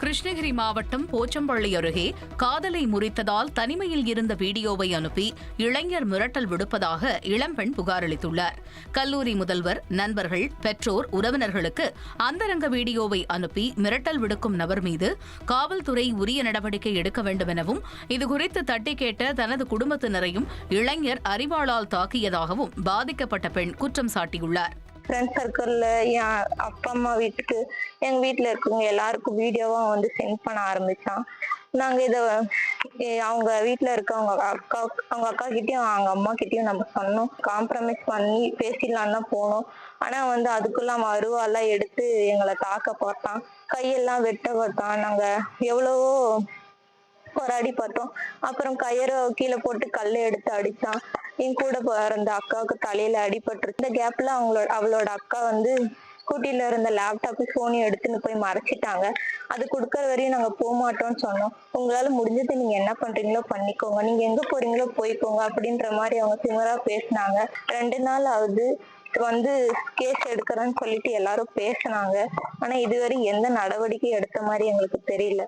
கிருஷ்ணகிரி மாவட்டம் போச்சம்பள்ளி அருகே காதலை முறித்ததால் தனிமையில் இருந்த வீடியோவை அனுப்பி இளைஞர் மிரட்டல் விடுப்பதாக இளம்பெண் புகாரளித்துள்ளார். கல்லூரி முதல்வர் நண்பர்கள் பெற்றோர் உறவினர்களுக்கு அந்தரங்க வீடியோவை அனுப்பி மிரட்டல் விடுக்கும் நபர் மீது காவல்துறை உரிய நடவடிக்கை எடுக்க வேண்டும் எனவும் இதுகுறித்து தட்டி கேட்ட தனது குடும்பத்தினரையும் இளைஞர் அறிவாளால் தாக்கியதாகவும் பாதிக்கப்பட்ட பெண் குற்றம் சாட்டியுள்ளார். ஃப்ரெண்ட் சர்க்கிளில் என் அப்பா அம்மா வீட்டுக்கு எங்கள் வீட்டில் இருக்கவங்க எல்லாருக்கும் வீடியோவாக வந்து சென்ட் பண்ண ஆரம்பிச்சான். நாங்கள் இதை அவங்க வீட்டில் இருக்கவங்க அக்கா அவங்க அக்கா கிட்டேயும் அவங்க அம்மா கிட்டேயும் நம்ம சொன்னோம். காம்ப்ரமைஸ் பண்ணி பேசிடலான்னு தான் போனோம். ஆனால் வந்து அதுக்குள்ள அவன் அருவாலாம் எடுத்து எங்களை தாக்க பார்த்தான். கையெல்லாம் வெட்ட பார்த்தான். நாங்கள் எவ்வளவோ போராடி பார்த்தோம். அப்புறம் கயிறை கீழே போட்டு கல்லை எடுத்து அடிச்சான். என் கூட பிறந்த அக்காவுக்கு தலையில அடிபட்டு இந்த கேப்ல அவங்களோட அவளோட அக்கா வந்து ஸ்கூட்டில இருந்த லேப்டாப் ஃபோனையும் எடுத்துன்னு போய் மறைச்சிட்டாங்க. அது கொடுக்கற வரையும் நாங்க போக மாட்டோம்னு சொன்னோம். உங்களால முடிஞ்சது நீங்க என்ன பண்றீங்களோ பண்ணிக்கோங்க. நீங்க எங்க போறீங்களோ போய்க்கோங்க அப்படின்ற மாதிரி அவங்க சிமரா பேசினாங்க. ரெண்டு நாள் ஆகுது வந்து கேஸ் எடுக்கிறேன்னு சொல்லிட்டு எல்லாரும் பேசினாங்க. ஆனா இதுவரை எந்த நடவடிக்கையும் எடுத்த மாதிரி எங்களுக்கு தெரியல.